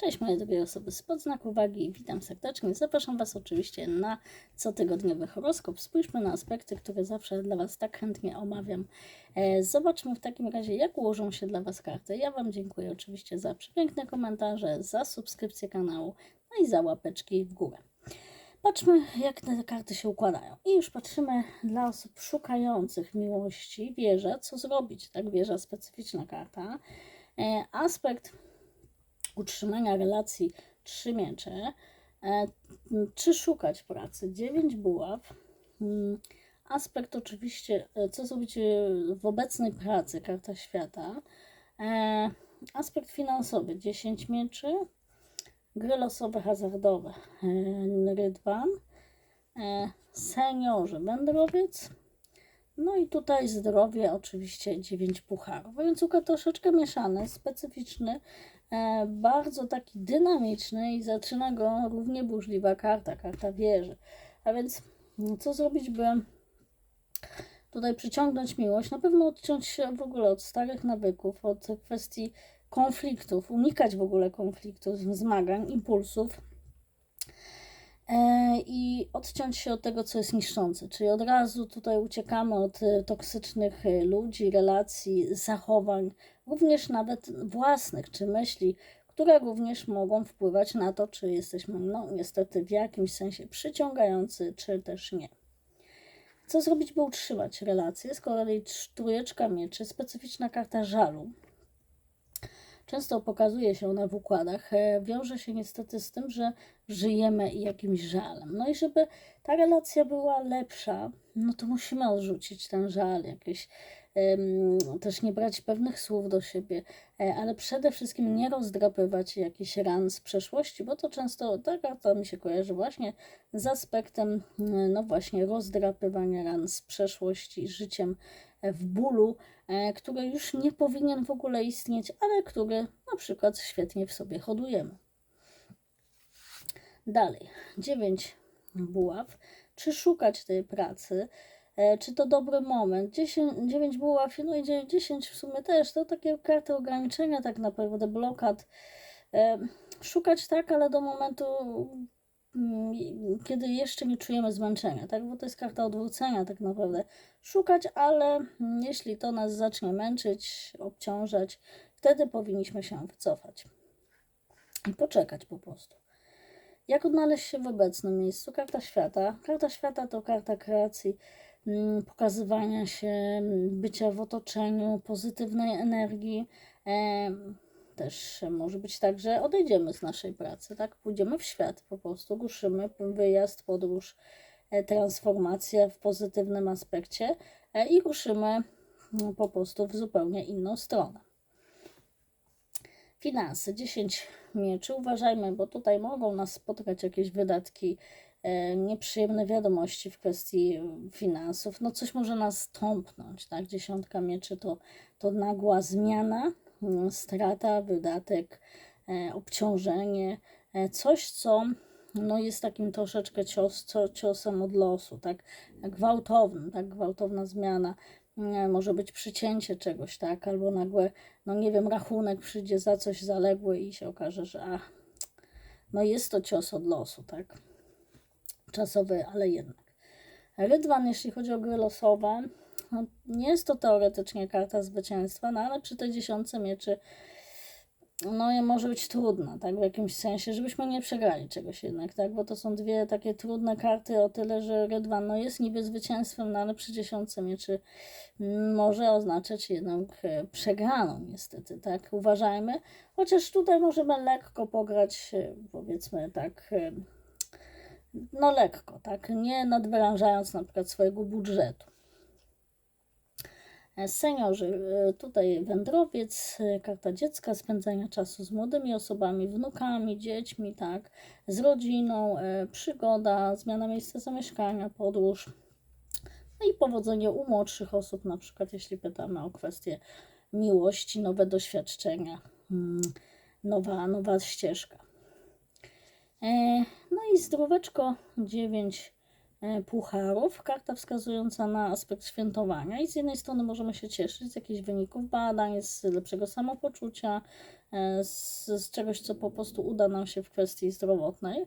Cześć moje drogie osoby z podznaku uwagi, witam serdecznie. Zapraszam Was oczywiście na cotygodniowy horoskop. Spójrzmy na aspekty, które zawsze dla Was tak chętnie omawiam. E, Zobaczmy w takim razie, jak ułożą się dla Was karty. Ja Wam dziękuję oczywiście za przepiękne komentarze, za subskrypcję kanału, no i za łapeczki w górę. Patrzmy, jak te karty się układają. I już patrzymy dla osób szukających miłości, wieża, co zrobić, tak? Wieża, specyficzna karta. E, Aspekt utrzymania relacji trzy miecze, e, czy szukać pracy, dziewięć buław. Mm, Aspekt oczywiście, e, co zrobić e, w obecnej pracy, karta świata. E, Aspekt finansowy, 10 mieczy. Gry losowe, hazardowe, e, rydwan. E, Seniorzy, wędrowiec. No i tutaj zdrowie, oczywiście 9 pucharów. Więc układ troszeczkę mieszany, specyficzny, e, bardzo taki dynamiczny i zaczyna go równie burzliwa karta, karta wieży. A więc mm, co zrobić, by tutaj przyciągnąć miłość? Na pewno odciąć się w ogóle od starych nawyków, od kwestii konfliktów, unikać w ogóle konfliktów, zmagań, impulsów i odciąć się od tego, co jest niszczące. Czyli od razu tutaj uciekamy od e, toksycznych e, ludzi, relacji, zachowań, również nawet własnych czy myśli, które również mogą wpływać na to, czy jesteśmy, no niestety, w jakimś sensie przyciągający, czy też nie. Co zrobić, by utrzymać relacje? Z kolei trójeczka mieczy, specyficzna karta żalu. Często pokazuje się ona w układach. e, Wiąże się niestety z tym, że żyjemy jakimś żalem. No i żeby ta relacja była lepsza, no to musimy odrzucić ten żal, jakieś też nie brać pewnych słów do siebie, e, ale przede wszystkim nie rozdrapywać jakichś ran z przeszłości, bo to często ta karta mi się kojarzy właśnie z aspektem, mm, no właśnie, rozdrapywania ran z przeszłości, życiem w bólu, e, który już nie powinien w ogóle istnieć, ale który na przykład świetnie w sobie hodujemy. Dalej, 9 buław. Czy szukać tej pracy? E, Czy to dobry moment? 10, 9 buław, no i 10 w sumie też, to takie karty ograniczenia tak naprawdę, blokad. E, Szukać tak, ale do momentu, mm, kiedy jeszcze nie czujemy zmęczenia, tak? Bo to jest karta odwrócenia tak naprawdę. Szukać, ale mm, jeśli to nas zacznie męczyć, obciążać, wtedy powinniśmy się wycofać i poczekać po prostu. Jak odnaleźć się w obecnym miejscu? Karta świata. Karta świata to karta kreacji, mm, pokazywania się, mm, bycia w otoczeniu, pozytywnej energii. Też może być tak, że odejdziemy z naszej pracy, tak? Pójdziemy w świat, po prostu ruszymy, wyjazd, podróż, e, transformacja w pozytywnym aspekcie e, i ruszymy no, po prostu w zupełnie inną stronę. Finanse, 10 mieczy. Uważajmy, bo tutaj mogą nas spotkać jakieś wydatki, e, nieprzyjemne wiadomości w kwestii finansów. No coś może nas tąpnąć, tak? Dziesiątka mieczy to, to nagła zmiana, mm, strata, wydatek, e, obciążenie, e, coś, co no jest takim troszeczkę cios, ciosem od losu, tak? Gwałtownym, tak? Gwałtowna zmiana. Może być przycięcie czegoś, tak? Albo nagłe, no nie wiem, rachunek przyjdzie za coś zaległy i się okaże, że ach, no jest to cios od losu, tak? Czasowy, ale jednak. Rydwan, jeśli chodzi o gry losowe, no, nie jest to teoretycznie karta zwycięstwa, no ale przy tej dziesiątce mieczy no może być trudna, tak, w jakimś sensie, żebyśmy nie przegrali czegoś jednak, tak, bo to są dwie takie trudne karty o tyle, że Redwan no jest niby zwycięstwem, no ale przy dziesiątce mieczy może oznaczać jednak e, przegraną niestety, tak, uważajmy, chociaż tutaj możemy lekko pograć, e, powiedzmy tak, e, no lekko, tak, nie nadwyrężając na przykład swojego budżetu. Seniorzy, e, tutaj wędrowiec, e, karta dziecka, spędzania czasu z młodymi osobami, wnukami, dziećmi, tak, z rodziną, e, przygoda, zmiana miejsca zamieszkania, podróż. No i powodzenie u młodszych osób, na przykład jeśli pytamy o kwestie miłości, nowe doświadczenia, mm, nowa, nowa ścieżka. No i zdróweczko 9 e, pucharów, karta wskazująca na aspekt świętowania i z jednej strony możemy się cieszyć z jakichś wyników badań, z lepszego samopoczucia, e, z, z czegoś, co po prostu uda nam się w kwestii zdrowotnej.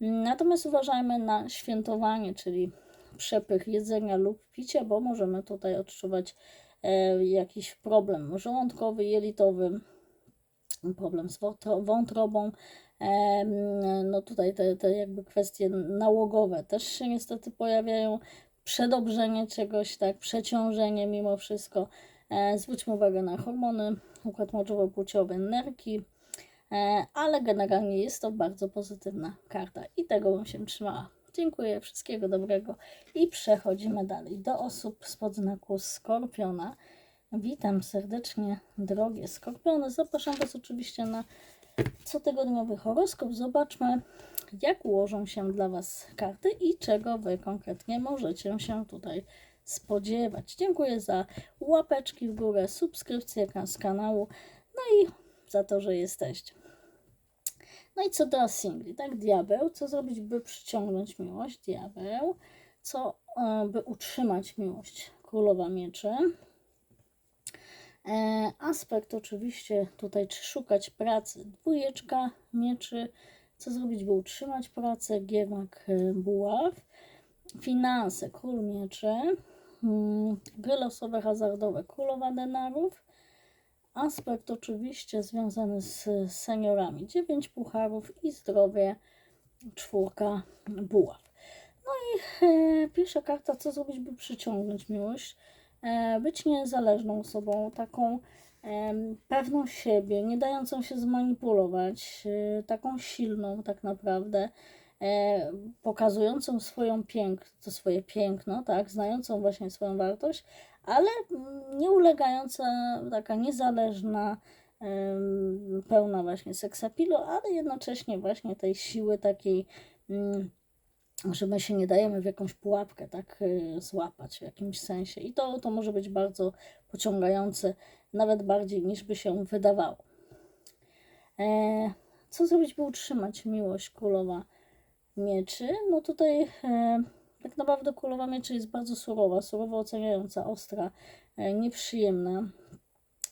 Natomiast uważajmy na świętowanie, czyli przepych jedzenia lub picia, bo możemy tutaj odczuwać e, jakiś problem żołądkowy, jelitowy, problem z wątro- wątrobą. No tutaj te, te jakby kwestie nałogowe też się niestety pojawiają. Przedobrzenie czegoś, tak, przeciążenie mimo wszystko. E, Zwróćmy uwagę na hormony, układ moczowo-płciowy, nerki, E, ale generalnie jest to bardzo pozytywna karta i tego bym się trzymała. Dziękuję, wszystkiego dobrego i przechodzimy dalej do osób spod znaku Skorpiona. Witam serdecznie, drogie Skorpiony. Zapraszam Was oczywiście na cotygodniowy horoskop. Zobaczmy, jak ułożą się dla Was karty i czego Wy konkretnie możecie się tutaj spodziewać. Dziękuję za łapeczki w górę, subskrypcję z kanału, no i za to, że jesteście. No i co teraz singli, tak? Diabeł, co zrobić, by przyciągnąć miłość? Diabeł, co e, by utrzymać miłość? Królowa mieczy. E, aspekt oczywiście tutaj, czy szukać pracy? Dwójeczka mieczy, co zrobić, by utrzymać pracę? Giermak e, buław. Finanse, król mieczy. Mm, Gry losowe, hazardowe, królowa denarów aspekt oczywiście związany z seniorami. 9 pucharów i zdrowie, czwórka buław. No i e, pierwsza karta, co zrobić, by przyciągnąć miłość? E, być niezależną osobą, taką e, pewną siebie, nie dającą się zmanipulować, e, taką silną tak naprawdę, pokazującą swoją pięk, to swoje piękno, tak, znającą właśnie swoją wartość, ale nie ulegająca, taka niezależna, pełna właśnie seksapilu, ale jednocześnie właśnie tej siły takiej, mm, że my się nie dajemy w jakąś pułapkę tak y, złapać w jakimś sensie. I to, to może być bardzo pociągające, nawet bardziej niż by się wydawało. E, co zrobić, by utrzymać miłość królowa mieczy? No tutaj e, tak naprawdę królowa mieczy jest bardzo surowa, surowo oceniająca, ostra, e, nieprzyjemna,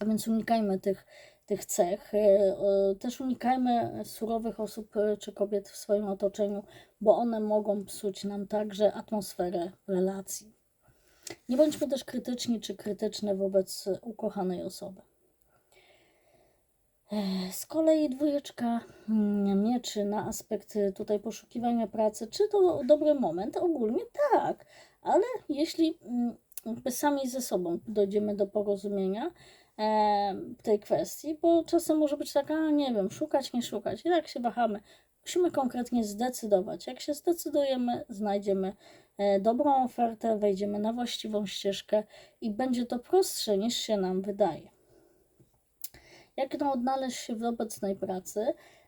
a więc unikajmy tych, tych cech. E, Też unikajmy surowych osób e, czy kobiet w swoim otoczeniu, bo one mogą psuć nam także atmosferę relacji. Nie bądźmy też krytyczni czy krytyczne wobec ukochanej osoby. E, Z kolei dwójeczka mm, mieczy na aspekt tutaj poszukiwania pracy. Czy to dobry moment? Ogólnie tak, ale jeśli mm, sami ze sobą dojdziemy do porozumienia tej kwestii, bo czasem może być taka, nie wiem, szukać, nie szukać, i tak się wahamy. Musimy konkretnie zdecydować. Jak się zdecydujemy, znajdziemy e, dobrą ofertę, wejdziemy na właściwą ścieżkę i będzie to prostsze niż się nam wydaje jak no odnaleźć się w obecnej pracy,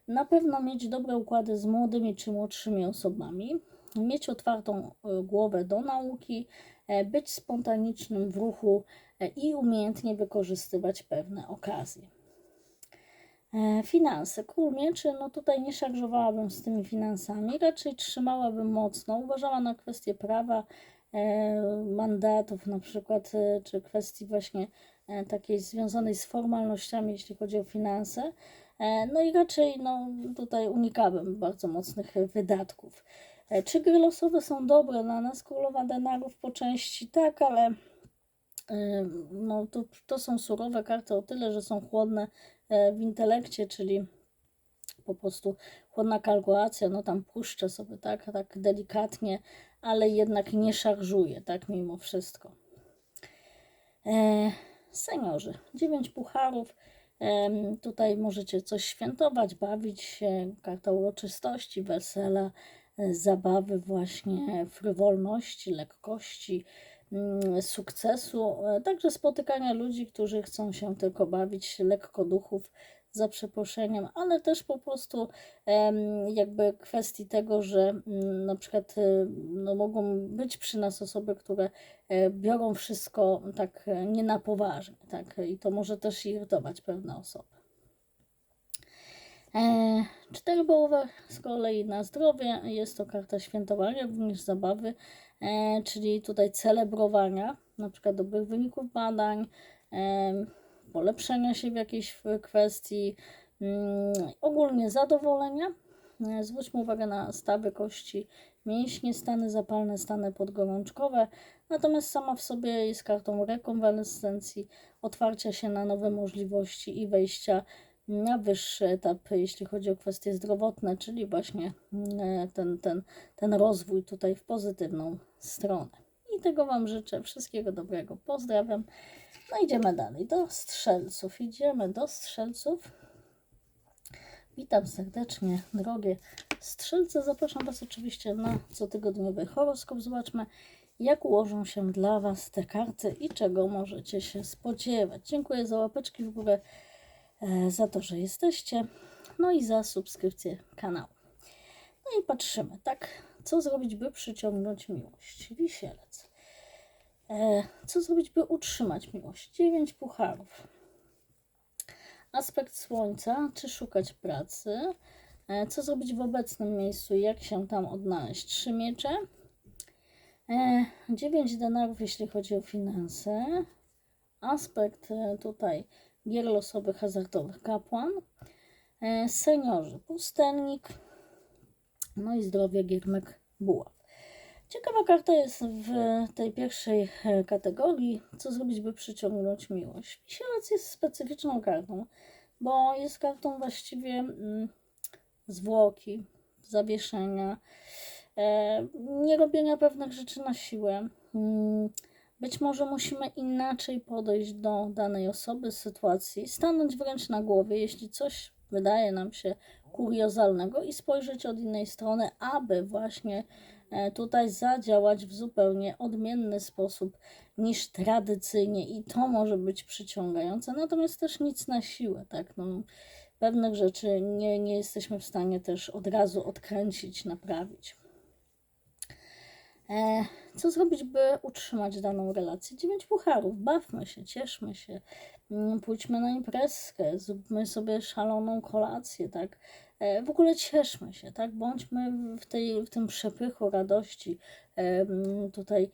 na pewno mieć dobre układy z młodymi czy młodszymi osobami, mieć otwartą e, głowę do nauki, e, być spontanicznym w ruchu e, i umiejętnie wykorzystywać pewne okazje. Finanse. Król mieczy, no tutaj nie szarżowałabym z tymi finansami, raczej trzymałabym mocno, uważała na kwestie prawa, mandatów na przykład, czy kwestii właśnie takiej związanej z formalnościami, jeśli chodzi o finanse. No i raczej no, tutaj unikałabym bardzo mocnych wydatków. E, Czy gry losowe są dobre dla nas? Królowa denarów po części tak, ale e, no, to, to są surowe karty o tyle, że są chłodne e, w intelekcie, czyli po prostu chłodna kalkulacja, no tam puszczę sobie tak, tak delikatnie, ale jednak nie szarżuje, tak mimo wszystko. E, seniorzy, 9 pucharów. Em, tutaj możecie coś świętować, bawić się, karta uroczystości, wesela, e, zabawy, właśnie frywolności, lekkości, mm, sukcesu, e, także spotykania ludzi, którzy chcą się tylko bawić, lekko duchów, za przeproszeniem, ale też po prostu jakby kwestii tego, że mm, na przykład e, no, mogą być przy nas osoby, które e, biorą wszystko tak nie na poważnie, tak, i to może też irytować pewne osoby. E, Cztery połowy z kolei na zdrowie. Jest to karta świętowania, również zabawy, e, czyli tutaj celebrowania, na przykład dobrych wyników badań, e, polepszenia się w jakiejś kwestii, mm, ogólnie zadowolenia. Zwróćmy uwagę na stawy kości mięśnie, stany zapalne, stany podgorączkowe. Natomiast sama w sobie jest kartą rekonwalescencji, otwarcia się na nowe możliwości i wejścia na wyższy etap, jeśli chodzi o kwestie zdrowotne, czyli właśnie e, ten, ten, ten rozwój tutaj w pozytywną stronę. I tego Wam życzę. Wszystkiego dobrego. Pozdrawiam. No idziemy dalej do strzelców. Idziemy do strzelców. Witam serdecznie, drogie strzelce. Zapraszam Was oczywiście na cotygodniowy horoskop. Zobaczmy, jak ułożą się dla Was te karty i czego możecie się spodziewać. Dziękuję za łapeczki w górę, za to, że jesteście, no i za subskrypcję kanału. No i patrzymy, tak, co zrobić, by przyciągnąć miłość? Wisielec. E, co zrobić, by utrzymać miłość? Dziewięć pucharów. Aspekt słońca, czy szukać pracy? E, co zrobić w obecnym miejscu? Jak się tam odnaleźć? Trzy miecze. E, dziewięć denarów, jeśli chodzi o finanse. Aspekt e, tutaj gier losowych, hazardowych, kapłan. Seniorzy, pustelnik. No i zdrowie, giermek, buław. Ciekawa karta jest w tej pierwszej e, kategorii. Co zrobić, by przyciągnąć miłość? Wisielec jest specyficzną kartą, bo jest kartą właściwie mm, zwłoki, zawieszenia, e, nie robienia pewnych rzeczy na siłę. Mm, być może musimy inaczej podejść do danej osoby, sytuacji, stanąć wręcz na głowie, jeśli coś wydaje nam się kuriozalnego i spojrzeć od innej strony, aby właśnie E, tutaj zadziałać w zupełnie odmienny sposób niż tradycyjnie. I to może być przyciągające, natomiast też nic na siłę, tak, no, pewnych rzeczy nie, nie jesteśmy w stanie też od razu odkręcić, naprawić. E, co zrobić, by utrzymać daną relację? Dziewięć pucharów, bawmy się, cieszmy się, mm, pójdźmy na imprezkę, zróbmy sobie szaloną kolację, tak? E, w ogóle cieszmy się, tak? Bądźmy w, tej, w tym przepychu radości. Tutaj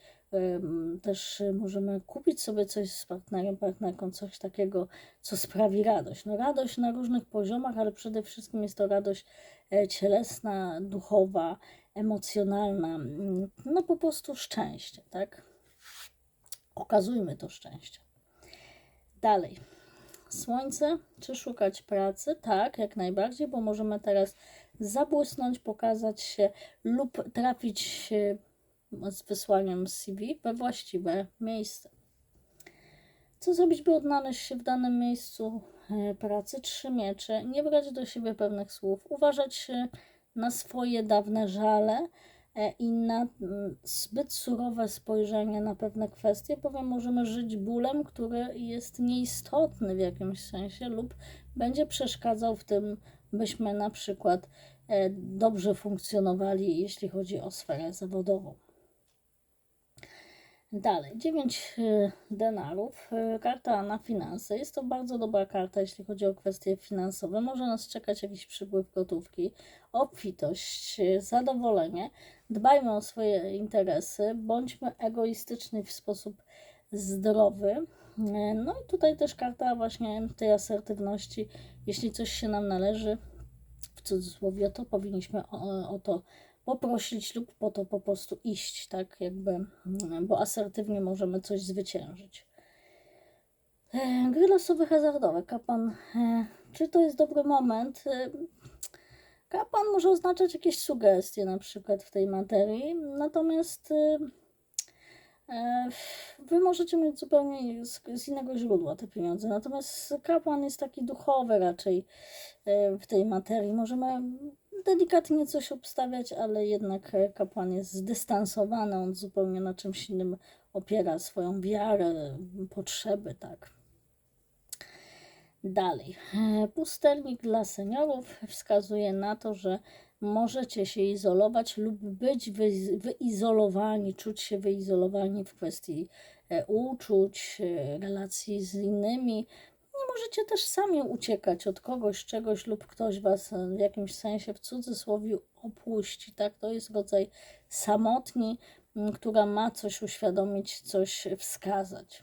też możemy kupić sobie coś z partnerem, partnerką, coś takiego, co sprawi radość. No radość na różnych poziomach, ale przede wszystkim jest to radość e, cielesna, duchowa, emocjonalna, mm, no po prostu szczęście, tak? Okazujmy to szczęście. Dalej. Słońce, czy szukać pracy? Tak, jak najbardziej, bo możemy teraz zabłysnąć, pokazać się lub trafić z wysłaniem CV we właściwe miejsce. Co zrobić, by odnaleźć się w danym miejscu e, pracy? Trzy miecze. Nie brać do siebie pewnych słów. Uważać na swoje dawne żale e, i na mm, zbyt surowe spojrzenie na pewne kwestie, bowiem możemy żyć bólem, który jest nieistotny w jakimś sensie lub będzie przeszkadzał w tym, byśmy na przykład e, dobrze funkcjonowali, jeśli chodzi o sferę zawodową. Dalej, 9 y, denarów, karta na finanse. Jest to bardzo dobra karta, jeśli chodzi o kwestie finansowe. Może nas czekać jakiś przypływ gotówki, obfitość, y, zadowolenie. Dbajmy o swoje interesy, bądźmy egoistyczni w sposób zdrowy. No i tutaj też karta właśnie tej asertywności. Jeśli coś się nam należy, w cudzysłowie, to powinniśmy o, o to poprosić lub po to po prostu iść, tak jakby, mm, bo asertywnie możemy coś zwyciężyć. E, gry losowe hazardowe. Kapan, czy to jest dobry moment? E, kapan może oznaczać jakieś sugestie na przykład w tej materii, natomiast Wy możecie mieć zupełnie z, z, innego źródła te pieniądze, natomiast kapłan jest taki duchowy raczej w tej materii. Możemy delikatnie coś obstawiać, ale jednak kapłan jest zdystansowany, on zupełnie na czymś innym opiera swoją wiarę, potrzeby, tak. Dalej. Pustelnik dla seniorów wskazuje na to, że możecie się izolować lub być wyizolowani, czuć się wyizolowani w kwestii e, uczuć, e, relacji z innymi, Nie możecie też sami uciekać od kogoś, czegoś lub ktoś was e, w jakimś sensie w cudzysłowie opuści, tak? To jest rodzaj samotni, która ma coś uświadomić, coś wskazać.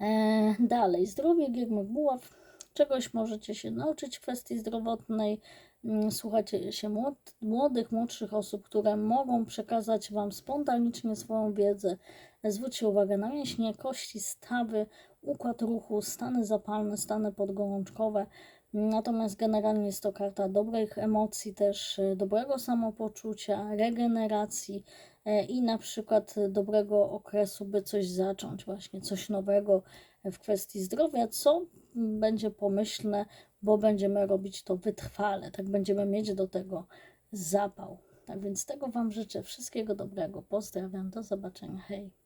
E, dalej, zdrowie Giermych Buław. Czegoś możecie się nauczyć w kwestii zdrowotnej. Mm, Słuchacie się młod- młodych, młodszych osób, które mogą przekazać Wam spontanicznie swoją wiedzę. Zwróćcie uwagę na mięśnie, kości, stawy, układ ruchu, stany zapalne, stany podgorączkowe. Natomiast generalnie jest to karta dobrych emocji, też e, dobrego samopoczucia, regeneracji e, i na przykład dobrego okresu, by coś zacząć, właśnie coś nowego w kwestii zdrowia, co będzie pomyślne, bo będziemy robić to wytrwale, tak będziemy mieć do tego zapał. Tak więc tego Wam życzę wszystkiego dobrego. Pozdrawiam, do zobaczenia. Hej.